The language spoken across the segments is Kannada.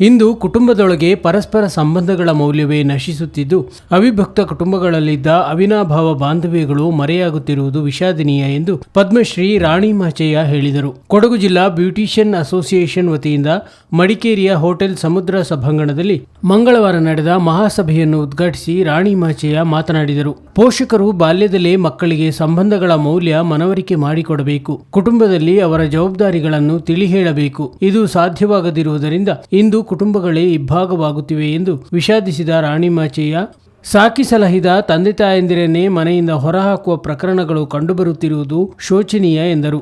ಇಂದು ಕುಟುಂಬದೊಳಗೆ ಪರಸ್ಪರ ಸಂಬಂಧಗಳ ಮೌಲ್ಯವೇ ನಶಿಸುತ್ತಿದ್ದು, ಅವಿಭಕ್ತ ಕುಟುಂಬಗಳಲ್ಲಿದ್ದ ಅವಿನಾಭಾವ ಬಾಂಧವ್ಯಗಳು ಮರೆಯಾಗುತ್ತಿರುವುದು ವಿಷಾದನೀಯ ಎಂದು ಪದ್ಮಶ್ರೀ ರಾಣಿ ಮಾಚಯ್ಯ ಹೇಳಿದರು. ಕೊಡಗು ಜಿಲ್ಲಾ ಬ್ಯೂಟಿಷಿಯನ್ ಅಸೋಸಿಯೇಷನ್ ವತಿಯಿಂದ ಮಡಿಕೇರಿಯ ಹೋಟೆಲ್ ಸಮುದ್ರ ಸಭಾಂಗಣದಲ್ಲಿ ಮಂಗಳವಾರ ನಡೆದ ಮಹಾಸಭೆಯನ್ನು ಉದ್ಘಾಟಿಸಿ ರಾಣಿ ಮಾಚಯ್ಯ ಮಾತನಾಡಿದರು. ಪೋಷಕರು ಬಾಲ್ಯದಲ್ಲೇ ಮಕ್ಕಳಿಗೆ ಸಂಬಂಧಗಳ ಮೌಲ್ಯ ಮನವರಿಕೆ ಮಾಡಿಕೊಡಬೇಕು. ಕುಟುಂಬದಲ್ಲಿ ಅವರ ಜವಾಬ್ದಾರಿಗಳನ್ನು ತಿಳಿ ಹೇಳಬೇಕು ಇದು ಸಾಧ್ಯವಾಗದಿರುವುದರಿಂದ ಇಂದು ಕುಟುಂಬಗಳೇ ಇಬ್ಬಾಗವಾಗುತ್ತಿವೆ ಎಂದು ವಿಷಾದಿಸಿದ ರಾಣಿ ಮಾಚಯ್ಯ ಸಾಕಿ ಸಲಹಿದ ತಂದೆ ತಾಯಂದಿರನ್ನೇ ಮನೆಯಿಂದ ಹೊರಹಾಕುವ ಪ್ರಕರಣಗಳು ಕಂಡುಬರುತ್ತಿರುವುದು ಶೋಚನೀಯ ಎಂದರು.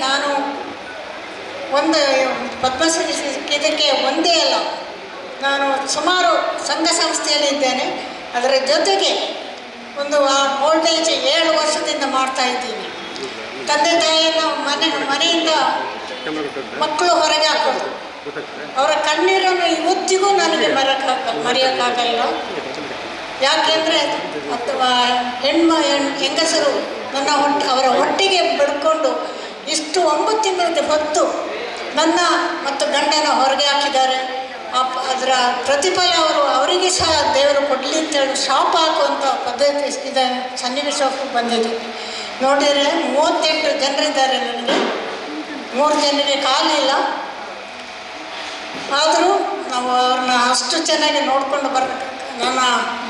ನಾನು ಒಂದು ಪದ್ಮಶ್ರೀ ಸಿಕ್ಕಿದ್ದಕ್ಕೆ ಒಂದೇ ಅಲ್ಲ. ನಾನು ಸುಮಾರು ಸಂಘ ಸಂಸ್ಥೆಯಲ್ಲಿ ಇದ್ದೇನೆ ಅದರ ಜೊತೆಗೆ ಒಂದು ಓಲ್ಡ್ ಏಜ್ ಏಳು ವರ್ಷದಿಂದ ಮಾಡ್ತಾ ಇದ್ದೀನಿ. ತಂದೆ ತಾಯಿಯನ್ನು ಮನೆ, ಮನೆಯಿಂದ ಮಕ್ಕಳು ಹೊರಗೆ ಹಾಕೋದು. ಅವರ ಕಣ್ಣೀರನ್ನು ಇವತ್ತಿಗೂ ನನಗೆ ಮರೆಯೋಕ್ಕಾಗ ಮರೆಯೋಕ್ಕಾಗಲ್ಲ. ಯಾಕೆಂದರೆ ಅಥವಾ ಹೆಣ್ಮ, ಹೆಣ್, ಹೆಂಗಸರು ನನ್ನ ಹೊಟ್ಟೆ ಅವರ ಹೊಟ್ಟೆಗೆ ಬಡ್ಕೊಂಡು ಇಷ್ಟು ಒಂಬತ್ತು ತಿಂಗಳಿಗೆ ಹೊತ್ತು ನನ್ನ ಮತ್ತು ಗಂಡನ ಹೊರಗೆ ಹಾಕಿದ್ದಾರೆ. ಅದರ ಪ್ರತಿಫಲ ಅವರು ಅವರಿಗೆ ಸಹ ದೇವರು ಕೊಡಲಿ ಅಂತೇಳಿ ಶಾಪ್ ಹಾಕುವಂಥ ಪದ್ಧತಿ ಇದೆ. ಸನ್ನಿವೇಶಕ್ಕೆ ಬಂದಿದೆ. ನೋಡಿದರೆ ಮೂವತ್ತೆಂಟು ಜನರಿದ್ದಾರೆ ನನಗೆ. ಮೂರು ಜನರಿಗೆ ಕಾಲಿಲ್ಲ ಆದರೂ ನಾವು ಅವ್ರನ್ನ ಅಷ್ಟು ಚೆನ್ನಾಗಿ ನೋಡಿಕೊಂಡು ಬರಬೇಕು ನನ್ನ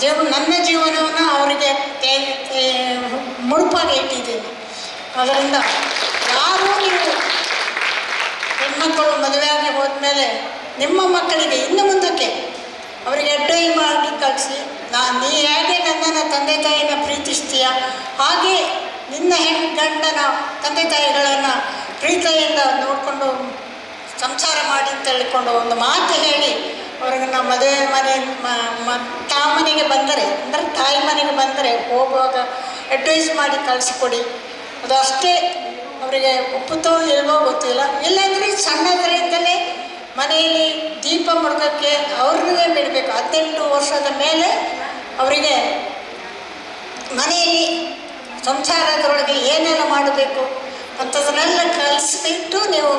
ಜೀವ, ನನ್ನ ಜೀವನವನ್ನು ಅವರಿಗೆ ಮುಡುಪಾಗಿ ಇಟ್ಟಿದ್ದೀನಿ. ಅದರಿಂದ ಯಾರೂ ನೀವು ಹೆಣ್ಮಕ್ಕಳು ಮದುವೆಯಾಗಿ ಹೋದ್ಮೇಲೆ ನಿಮ್ಮ ಮಕ್ಕಳಿಗೆ ಇನ್ನು ಮುಂದಕ್ಕೆ ಅವರಿಗೆ ಅಡ್ವೈಸ್ ಮಾಡಿ ಕಳಿಸಿ, ನಾ ನೀ ಹೇಗೆ ನನ್ನನ್ನು ತಂದೆ ತಾಯಿನ ಪ್ರೀತಿಸ್ತೀಯ? ಹಾಗೆ ನಿನ್ನ ಹೆಣ್ಣು ಗಂಡನ ತಂದೆ ತಾಯಿಗಳನ್ನು ಪ್ರೀತಿಯಿಂದ ನೋಡಿಕೊಂಡು ಸಂಸಾರ ಮಾಡಿ ಅಂತ ಹೇಳಿಕೊಂಡು ಒಂದು ಮಾತು ಹೇಳಿ ಅವ್ರಿಗೆ ನಮ್ಮ ಮದುವೆ ಮನೆ ತಾ ಮನೆಗೆ ಬಂದರೆ, ಅಂದರೆ ತಾಯಿ ಮನೆಗೆ ಬಂದರೆ ಹೋಗುವಾಗ ಅಡ್ವೈಸ್ ಮಾಡಿ ಕಳಿಸಿಕೊಡಿ. ಅದು ಅಷ್ಟೇ ಅವರಿಗೆ ಒಪ್ಪುತ್ತೋ ಇಲ್ವೋ ಗೊತ್ತಿಲ್ಲ. ಇಲ್ಲಾಂದರೆ ಸಣ್ಣದರಿಂದಲೇ ಮನೆಯಲ್ಲಿ ದೀಪ ಮುಡ್ಕೋಕ್ಕೆ ಅವ್ರನ್ನೇ ಬಿಡಬೇಕು. ಹದಿನೆಂಟು ವರ್ಷದ ಮೇಲೆ ಅವರಿಗೆ ಮನೆಯಲ್ಲಿ ಸಂಸಾರದೊಳಗೆ ಏನೆಲ್ಲ ಮಾಡಬೇಕು ಅಂಥದನ್ನೆಲ್ಲ ಕಲಿಸ್ಬಿಟ್ಟು ನೀವು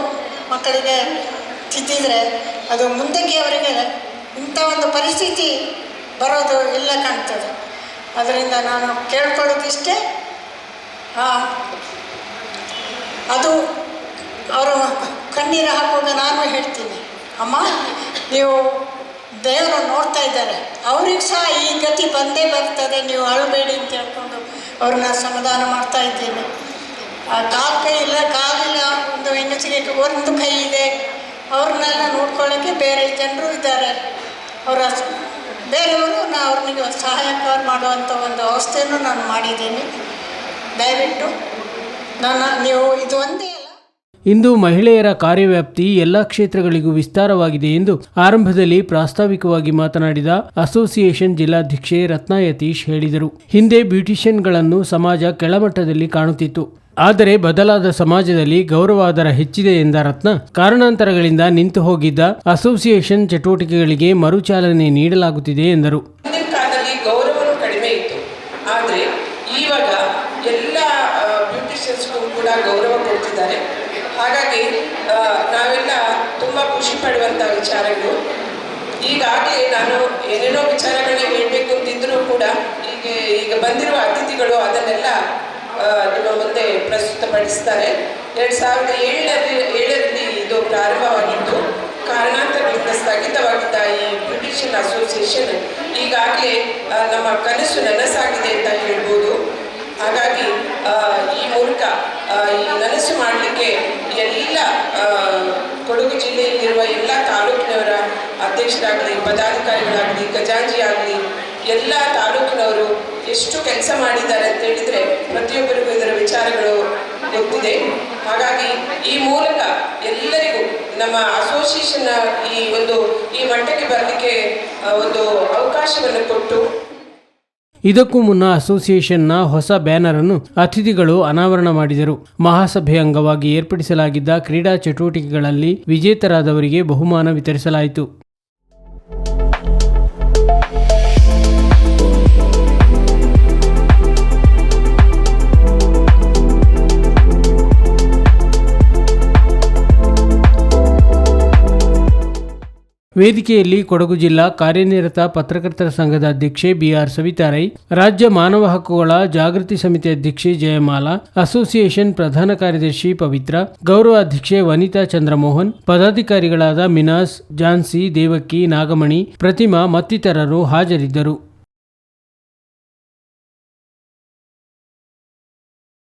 ಮಕ್ಕಳಿಗೆ ತಿದ್ದಿದ್ರೆ ಅದು ಮುಂದಕ್ಕೆ ಅವರಿಗೆ ಇಂಥ ಒಂದು ಪರಿಸ್ಥಿತಿ ಬರೋದು ಇಲ್ಲ ಕಾಣ್ತದೆ. ಅದರಿಂದ ನಾನು ಕೇಳ್ಕೊಳ್ಳೋದಿಷ್ಟೇ. ಆ, ಅದು ಅವರು ಕಣ್ಣೀರು ಹಾಕುವಾಗ ನಾನು ಹೇಳ್ತೀನಿ, ಅಮ್ಮ, ನೀವು ದೇವರು ನೋಡ್ತಾ ಇದ್ದಾರೆ. ಅವ್ರಿಗೆ ಸಹ ಈ ಗತಿ ಬಂದೇ ಬರ್ತದೆ, ನೀವು ಅಳಬೇಡಿ ಅಂತ ಹೇಳ್ಕೊಂಡು ಅವ್ರನ್ನ ಸಮಾಧಾನ ಮಾಡ್ತಾ ಇದ್ದೀನಿ. ಆ ಕಾಲು ಕೈ ಇಲ್ಲ ಕಾಲಿಲ್ಲ ಒಂದು ಹೆಂಗಸಿಗೆ ಒಂದು ಕೈ ಇದೆ. ಅವ್ರನ್ನೆಲ್ಲ ನೋಡ್ಕೊಳ್ಳೋಕ್ಕೆ ಬೇರೆ ಜನರು ಇದ್ದಾರೆ. ಅವರ ಬೇರೆಯವರು ನಾ ಅವ್ರಿಗೆ ಸಹಾಯ ಮಾಡುವಂಥ ಒಂದು ಅವಸ್ಥೆಯನ್ನು ನಾನು ಮಾಡಿದ್ದೀನಿ. ದಯವಿಟ್ಟು ಇಂದು ಮಹಿಳೆಯರ ಕಾರ್ಯವ್ಯಾಪ್ತಿ ಎಲ್ಲಾ ಕ್ಷೇತ್ರಗಳಿಗೂ ವಿಸ್ತಾರವಾಗಿದೆ ಎಂದು ಆರಂಭದಲ್ಲಿ ಪ್ರಾಸ್ತಾವಿಕವಾಗಿ ಮಾತನಾಡಿದ ಅಸೋಸಿಯೇಷನ್ ಜಿಲ್ಲಾಧ್ಯಕ್ಷೆ ರತ್ನ ಯತೀಶ್ ಹೇಳಿದರು. ಹಿಂದೆ ಬ್ಯೂಟಿಷಿಯನ್ಗಳನ್ನು ಸಮಾಜ ಕೆಳಮಟ್ಟದಲ್ಲಿ ಕಾಣುತ್ತಿತ್ತು. ಆದರೆ ಬದಲಾದ ಸಮಾಜದಲ್ಲಿ ಗೌರವಾದರ ಹೆಚ್ಚಿದೆ ಎಂದ ರತ್ನ, ಕಾರಣಾಂತರಗಳಿಂದ ನಿಂತು ಹೋಗಿದ್ದ ಅಸೋಸಿಯೇಷನ್ ಚಟುವಟಿಕೆಗಳಿಗೆ ಮರುಚಾಲನೆ ನೀಡಲಾಗುತ್ತಿದೆ ಎಂದರು. ಕೂಡ ಗೌರವ ಕೊಡ್ತಿದ್ದಾರೆ. ಹಾಗಾಗಿ ನಾವೆಲ್ಲ ತುಂಬ ಖುಷಿ ಪಡುವಂಥ ವಿಚಾರಗಳು. ಈಗಾಗಲೇ ನಾನು ಏನೇನೋ ವಿಚಾರಗಳನ್ನ ಹೇಳಬೇಕು ಅಂತಿದ್ರೂ ಕೂಡ ಈಗ ಈಗ ಬಂದಿರುವ ಅತಿಥಿಗಳು ಅದನ್ನೆಲ್ಲ ನಿಮ್ಮ ಮುಂದೆ ಪ್ರಸ್ತುತಪಡಿಸ್ತಾರೆ. ಎರಡ್ ಸಾವಿರದ ಏಳರಲ್ಲಿ ಏಳರಲ್ಲಿ ಇದು ಪ್ರಾರಂಭವಾಗಿದ್ದು ಕಾರಣಾಂತರಗಳಿಂದ ಸ್ಥಗಿತವಾಗಿದ್ದ ಈ ಬ್ಯೂಟಿಷಿಯನ್ ಅಸೋಸಿಯೇಷನ್ ಈಗಾಗಲೇ ನಮ್ಮ ಕನಸು ನನಸಾಗಿದೆ ಅಂತ ಹೇಳ್ಬೋದು. ಹಾಗಾಗಿ ಈ ಮೂಲಕ ಈ ನನಸು ಮಾಡಲಿಕ್ಕೆ ಎಲ್ಲ ಕೊಡಗು ಜಿಲ್ಲೆಯಲ್ಲಿರುವ ಎಲ್ಲ ತಾಲೂಕಿನವರ ಅಧ್ಯಕ್ಷರಾಗಲಿ, ಪದಾಧಿಕಾರಿಗಳಾಗಲಿ, ಖಜಾಂಚಿ ಆಗಲಿ, ಎಲ್ಲ ತಾಲೂಕಿನವರು ಎಷ್ಟು ಕೆಲಸ ಮಾಡಿದ್ದಾರೆ ಅಂತ ಹೇಳಿದರೆ ಪ್ರತಿಯೊಬ್ಬರಿಗೂ ಇದರ ವಿಚಾರಗಳು ಗೊತ್ತಿದೆ. ಹಾಗಾಗಿ, ಈ ಮೂಲಕ ಎಲ್ಲರಿಗೂ ನಮ್ಮ ಅಸೋಸಿಯೇಷನ್ನ ಈ ಒಂದು, ಈ ಮಟ್ಟಕ್ಕೆ ಬರಲಿಕ್ಕೆ ಒಂದು ಅವಕಾಶವನ್ನು ಕೊಟ್ಟು ಇದಕ್ಕೂ ಮುನ್ನ ಅಸೋಸಿಯೇಷನ್ನ ಹೊಸ ಬ್ಯಾನರ್ ಅನ್ನು ಅತಿಥಿಗಳು ಅನಾವರಣ ಮಾಡಿದರು. ಮಹಾಸಭೆ ಅಂಗವಾಗಿ ಏರ್ಪಡಿಸಲಾಗಿದ್ದ ಕ್ರೀಡಾ ಚಟುವಟಿಕೆಗಳಲ್ಲಿ ವಿಜೇತರಾದವರಿಗೆ ಬಹುಮಾನ ವಿತರಿಸಲಾಯಿತು. ವೇದಿಕೆಯಲ್ಲಿ ಕೊಡಗು ಜಿಲ್ಲಾ ಕಾರ್ಯನಿರತ ಪತ್ರಕರ್ತರ ಸಂಘದ ಅಧ್ಯಕ್ಷೆ ಬಿಆರ್ ಸವಿತಾರೈ, ರಾಜ್ಯ ಮಾನವ ಹಕ್ಕುಗಳ ಜಾಗೃತಿ ಸಮಿತಿ ಅಧ್ಯಕ್ಷೆ ಜಯಮಾಲಾ, ಅಸೋಸಿಯೇಷನ್ ಪ್ರಧಾನ ಕಾರ್ಯದರ್ಶಿ ಪವಿತ್ರ, ಗೌರವ ಅಧ್ಯಕ್ಷೆ ವನಿತಾ ಚಂದ್ರಮೋಹನ್, ಪದಾಧಿಕಾರಿಗಳಾದ ಮಿನಾಸ್, ಜಾನ್ಸಿ, ದೇವಕ್ಕಿ, ನಾಗಮಣಿ, ಪ್ರತಿಮಾ ಮತ್ತಿತರರು ಹಾಜರಿದ್ದರು.